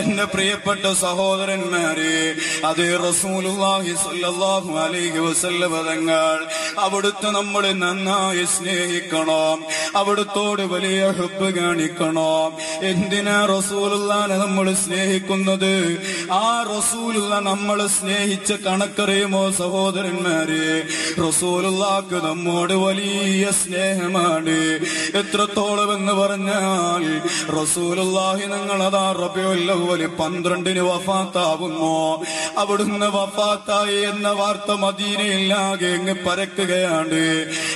എന്റെ പ്രിയപ്പെട്ട സഹോദരന്മാരെ അതേ സ്വല്ലല്ലാഹു അലൈഹി വസല്ലം തങ്ങൾ അവിടുത്തെ നമ്മൾ നന്നായി സ്നേഹിക്കണം അവിടുത്തോട് വലിയ ഹുബ് കാണിക്കണം. എന്തിനാ റസൂലുല്ലാനെ നമ്മൾ സ്നേഹിക്കുന്നത്? ആ റസൂലുള്ള നമ്മൾ സ്നേഹിച്ച കണക്കറിയുമോ സഹോദരന്മാരെ? റസൂലുള്ളാക്ക് നമ്മോട് വലിയ സ്നേഹമാണ്. എത്രത്തോളം എന്ന് പറഞ്ഞാൽ റസൂലുള്ളാഹി നിങ്ങൾ അതാ റബിയുൽ അവ്വൽ പന്ത്രണ്ടിന് വഫാത്താവുന്നു. അവിടുന്ന് വഫാത്തായി എന്ന വാർത്ത മദീനയില്ലാകെ അങ്ങ് പരക്കുകയാണ്.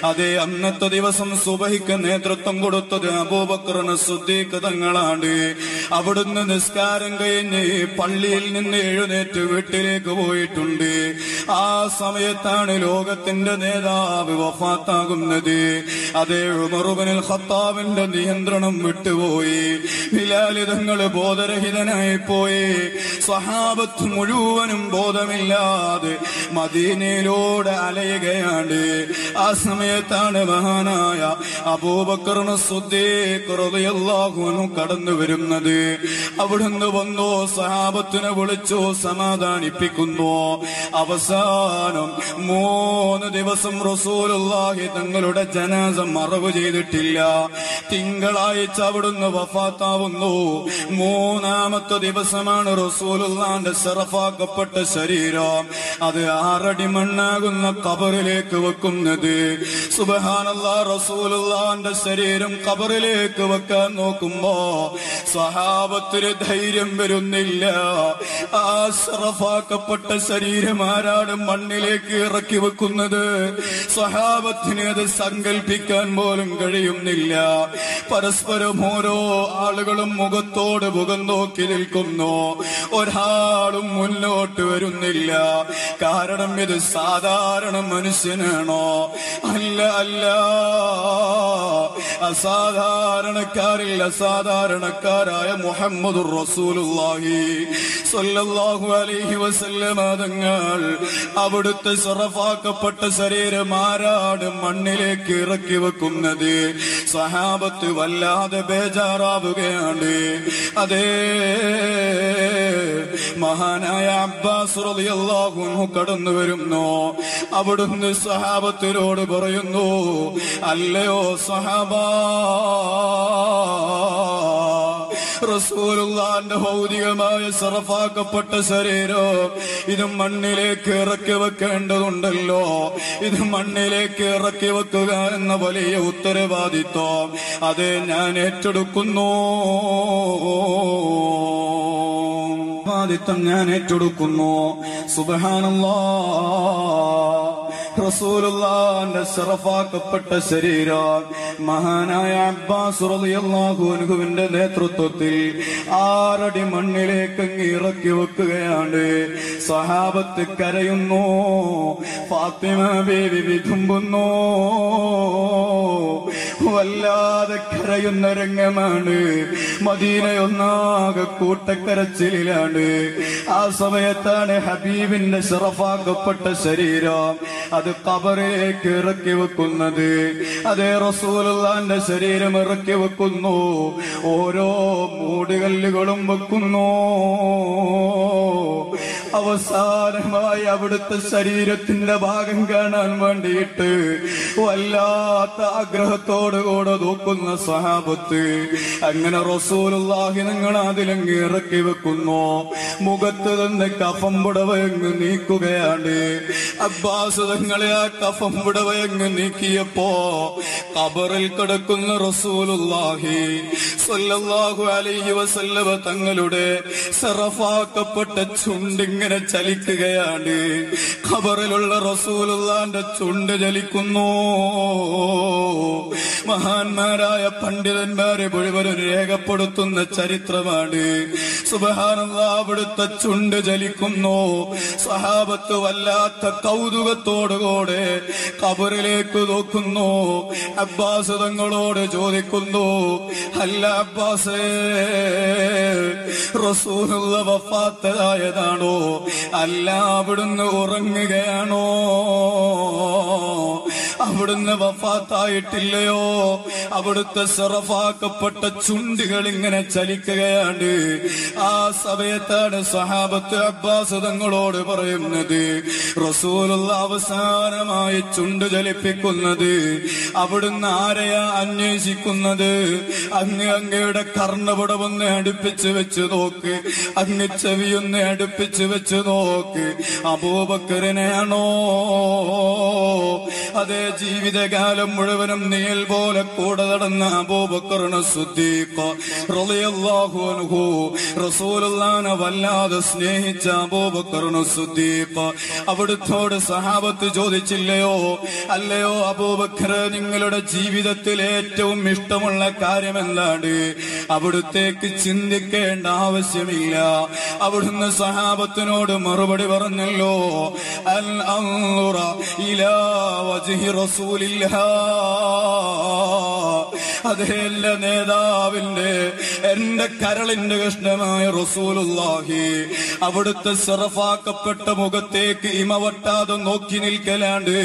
അതേ അന്നത്തെ ദിവസം സുബഹിക്ക് നേതൃത്വം കൊടുത്തത് അബൂബക്രണ സുദ്ദീഖ് തങ്ങളാണ്. അവിടുന്ന് നിസ്കാരം കഴിഞ്ഞ് പള്ളിയിൽ നിന്ന് എഴുന്നേറ്റ് വീട്ടിലേക്ക് പോയിട്ടുണ്ട്. ആ സമയത്താണ് ലോകത്തിന്റെ നേതാവ് വഫാത്താകുന്നത്. അതേ ഉമറുബനിൽ ഖത്താബിന്റെ നിയന്ത്രണം വിട്ടുപോയി. ബിലാലിതങ്ങൾ ബോധരഹിതനായി പോയി. സ്വഹാബത്ത് മുഴുവനും ബോധമില്ലാതെ മദീനയിലൂടെ അലയുകയാണ് ആ സമയത്താണ് മഹാനായ അബൂബക്കറിന് സുദ്ദീഖ്ഹു കടന്നു വരുന്നത്. അവിടുന്ന് വന്നു സഹാബത്തിനെ വിളിച്ചു സമാധാനിപ്പിക്കുന്നു. അവസാനം മൂന്ന് ദിവസം റസൂലുള്ളാഹി തങ്ങളുടെ ജനാസ മറവ് ചെയ്തിട്ടില്ല. തിങ്കളാഴ്ച അവിടുന്ന് വഫാത്താവുന്നു. മൂന്നാമത്തെ ദിവസമാണ് റസൂലുള്ളാന്റെ ശറഫാക്കപ്പെട്ട ശരീരം. അത് ആറടി മണ്ണാകുന്ന കബറിലേക്ക് വെക്കുന്നത്. സുബഹാനല്ല റസൂലുള്ളാന്റെ ശരീരം കബറിലേക്ക് വെക്കാൻ നോക്കുമ്പോ സഹാബത്തിന് ധൈര്യം വരുന്നില്ല. ആ ശറഫാക്കപ്പെട്ട ശരീരം ആരാണ് മണ്ണിലേക്ക് ഇറക്കി വെക്കുന്നത്? സ്വഹാബത്തിന് അത് സങ്കല്പിക്കാൻ പോലും കഴിയുന്നില്ല. പരസ്പരം ഓരോ ആളുകളും മുഖത്തോട് മുഖം നോക്കി നിൽക്കുന്നു. ഒരാളും മുന്നോട്ട് വരുന്നില്ല. കാരണം ഇത് സാധാരണ മനുഷ്യനാണോ? അല്ല അല്ല. അസാധാരണക്കാരിൽ അസാധാരണക്കാരായ മുഹമ്മദ് റസൂലുള്ളാഹി സ്വല്ലല്ലാഹു അലൈഹി വസല്ലമ തങ്ങൾ അവിടുത്തെ സറഫാക്കപ്പെട്ട ശരീരം ആരാട് മണ്ണിലേക്ക് ഇറക്കി വെക്കുന്നത്? സഹാബത്ത് വല്ലാതെ ബേജാറാവുകയാണ്. അതേ മഹാനായ അബ്ബാസ് റളിയല്ലാഹു കടന്നു വരുന്നു. അവിടുന്ന് സഹാബത്തിനോട് പറയുന്നു അല്ലയോ സഹാബാ റസൂലുള്ളാന്റെ ഭൗതികമായ സറഫാക്കപ്പെട്ട ശരീരം ഇത് മണ്ണിലേക്ക് ഇറക്കി വെക്കേണ്ടതുണ്ടല്ലോ. ഇത് മണ്ണിലേക്ക് ഇറക്കി വെക്കുക എന്ന വലിയ ഉത്തരവാദിത്വം അത് ഞാൻ ഏറ്റെടുക്കുന്നു. ഉത്തരവാദിത്വം ഞാൻ ഏറ്റെടുക്കുന്നു. സുബഹാനല്ലാ. റസൂലുള്ളാന്റെ ശറഫാക്കപ്പെട്ട ശരീരം. മഹാനായ അബ്ബാസ് റളിയല്ലാഹു അൻഹുവിന്റെ നേതൃത്വത്തിൽ ആറടി മണ്ണിലേക്ക് ഇറക്കി വെക്കുകയാണ്. സഹാബത്ത് കരയുന്നു ഫാത്തിമ ബേബി വിതുമ്പുന്നു. വല്ലാതെ കരയുന്ന രംഗമാണ്. മദീനയൊന്നാകെ കൂട്ടക്കരച്ചിലാണ് ആ സമയത്താണ് ഹബീബിന്റെ ശറഫാക്കപ്പെട്ട ശരീരം അത് കബറിലേക്ക് ഇറക്കി വെക്കുന്നത്. അതേ റസൂലുള്ളാന്റെ ശരീരം ഇറക്കി വെക്കുന്നു. ഓരോ മൂടുകല്ലുകളും വെക്കുന്നു. അവസാനമായി അവിടുത്തെ ശരീരത്തിന്റെ ഭാഗം കാണാൻ വേണ്ടിയിട്ട് വല്ലാത്ത ആഗ്രഹത്തോടുകൂടെ നോക്കുന്ന സഹാബത്ത് അങ്ങനെ റസൂലുള്ളാഹി നിങ്ങൾ അതിലങ്ങ് ഇറക്കി വെക്കുന്നു. മുഖത്ത് തന്നെ കഫം പുടവയങ്ങ് നീക്കുകയാണ്. അബ്ബാസ് തങ്ങളെ ആ കഫം പുടവയങ്ങ് നീക്കിയപ്പോ കബറിൽ കിടക്കുന്ന റസൂലുള്ളാഹി സ്വല്ലല്ലാഹു അലൈഹി വസല്ലമ തങ്ങളുടെ സറഫാക്കപ്പെട്ട ചുണ്ടിങ്ങനെ ചലിക്കുകയാണ്. ഖബറിലുള്ള റസൂലുള്ളാന്റെ ചുണ്ട് ചലിക്കുന്നു. മഹാന്മാരായ പണ്ഡിതന്മാരെ മുഴുവനും രേഖപ്പെടുത്തുന്ന ചരിത്രമാണ്. അവിടുത്തെ ചുണ്ട് ചലിക്കുന്നു സഹാബത്ത് വല്ലാത്ത കൗതുകത്തോടുകൂടെ കബറിലേക്ക് നോക്കുന്നു. അബ്ബാസ് തങ്ങളോട് ചോദിക്കുന്നു അല്ല അബ്ബാസേ റസൂലുള്ള വഫാത്തായതാണോ? അല്ല അവിടുന്ന് ഉറങ്ങുകയാണോ? അവിടുന്ന് വഫാത്തായിട്ടില്ലയോ? അവിടുത്തെ സിറഫാക്കപ്പെട്ട ചുണ്ടുകൾ ഇങ്ങനെ ചലിക്കുകയാണ്. ആ സമയത്താണ് സഹാബത്ത് അബ്ബാസ് തങ്ങളോട് പറയുന്നത് റസൂലുള്ള അവസാനമായി ചുണ്ട് ചലിപ്പിക്കുന്നത് അവിടുന്ന് ആരെയാ അന്വേഷിക്കുന്നത്? അങ്ങ് അങ്ങയുടെ കർണപുടമൊന്ന് അടുപ്പിച്ച് വെച്ച് നോക്ക്. അങ്ങ് ചെവിയൊന്ന് അടുപ്പിച്ച് വെച്ച് നോക്ക്. അബൂബക്കറിനെയാണോ? അതേ ജീവിതകാലം മുഴുവനും നീൽ പോലെ കൂടെ നടന്ന അബൂബക്കറിന് വല്ലാതെ സ്നേഹിച്ച അബൂബക്കറിന് സുദ്ദീഖ്. അവിടുത്തോട് സഹാബത്ത് ചോദിച്ചില്ലയോ? അല്ലയോ അബൂബക്കർ നിങ്ങളുടെ ജീവിതത്തിൽ ഏറ്റവും ഇഷ്ടമുള്ള കാര്യം എന്താണ്? അവിടുത്തേക്ക് ചിന്തിക്കേണ്ട ആവശ്യമില്ല. അവിടുന്ന് സഹാബത്തിനോട് മറുപടി പറഞ്ഞല്ലോ. അൽ ഇലാ رسول الله. അതേ എന്റെ നേതാവിന്റെ എന്റെ കരളിന്റെ കഷ്ണമായ റസൂലുള്ളാഹി. അവിടുത്തെ സിറഫാക്കപ്പെട്ട മുഖത്തേക്ക് ഇമവട്ടാതെ നോക്കി നിൽക്കലാണ്ട്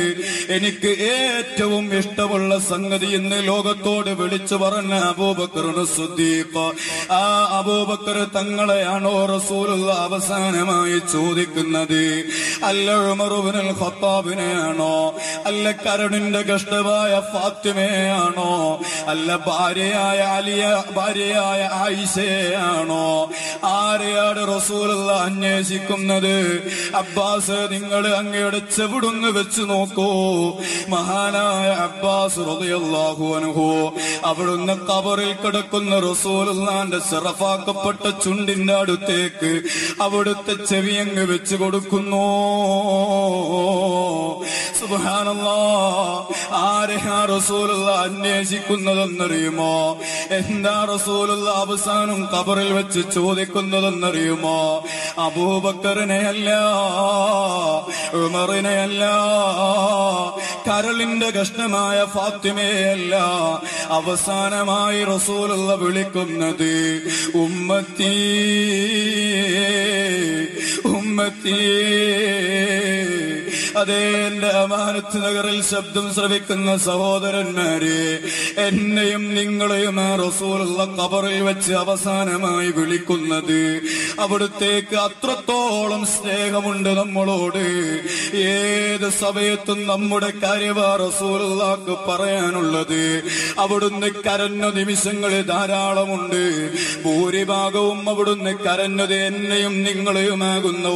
എനിക്ക് ഏറ്റവും ഇഷ്ടമുള്ള സംഗതി എന്ന് ലോകത്തോട് വിളിച്ചു പറഞ്ഞ അബൂബക്കർ സുദ്ദീഖ്. ആ അബൂബക്കർ തങ്ങളെയാണോ റസൂലുള്ള അവസാനമായി ചോദിക്കുന്നത്? അല്ല ഉമറുബിനുൽ ഖത്താബിനെയാണോ? അല്ല കരുണിന്റെ കഷ്ടമായ ഫാത്തിമയാണോ അല്ല ഭാര്യയായ അലിയ ഭാര്യയായ ആയിഷയാണോ? ആരെയാണ് റസൂൽ അന്വേഷിക്കുന്നത്? അബ്ബാസ് നിങ്ങൾ അങ്ങയുടെ ചെവിടുന്ന് വെച്ച് നോക്കൂ? മഹാനായ അബ്ബാസ് റളിയല്ലാഹു അൻഹു അവിടുന്ന് കബറിൽ കിടക്കുന്ന റസൂലുള്ളാന്റെ സിറഫാക്കപ്പെട്ട ചുണ്ടിന്റെ അടുത്തേക്ക് അവിടുത്തെ ചെവി അങ്ങ് വെച്ച് കൊടുക്കുന്നു. സുബ്ഹാനല്ലാ. ആരെയാ റസൂലുള്ള അന്വേഷിക്കുന്നതെന്നറിയുമോ? എന്താ റസൂലുള്ള അവസാനം കബറിൽ വെച്ച് ചോദിക്കുന്നതെന്നറിയുമോ? അബൂബക്കറിനെ അല്ല ഉമറിനെ അല്ല കരളിന്റെ കഷ്ണമായ ഫാത്തിമയല്ല അവസാനമായി റസൂലുള്ള വിളിക്കുന്നത് ഉമ്മത്തീ ഉമ്മത്തീ. അതേ എന്റെ അമാനത്ത് നഗറിൽ ശബ്ദം ശ്രവിക്കുന്ന സഹോദരന്മാരെ എന്നെയും നിങ്ങളെയും ആ റസൂലുള്ള കബറിൽ വെച്ച് അവസാനമായി വിളിക്കുന്നത്. അവിടുത്തേക്ക് അത്രത്തോളം സ്നേഹമുണ്ട് നമ്മളോട്. ഏത് സമയത്തും നമ്മുടെ കാര്യമാ റസൂലുള്ളാക്ക് പറയാനുള്ളത്. അവിടുന്ന് കരഞ്ഞ നിമിഷങ്ങൾ ധാരാളമുണ്ട്. ഭൂരിഭാഗവും അവിടുന്ന് കരഞ്ഞത് എന്നെയും നിങ്ങളെയുമാകുന്ന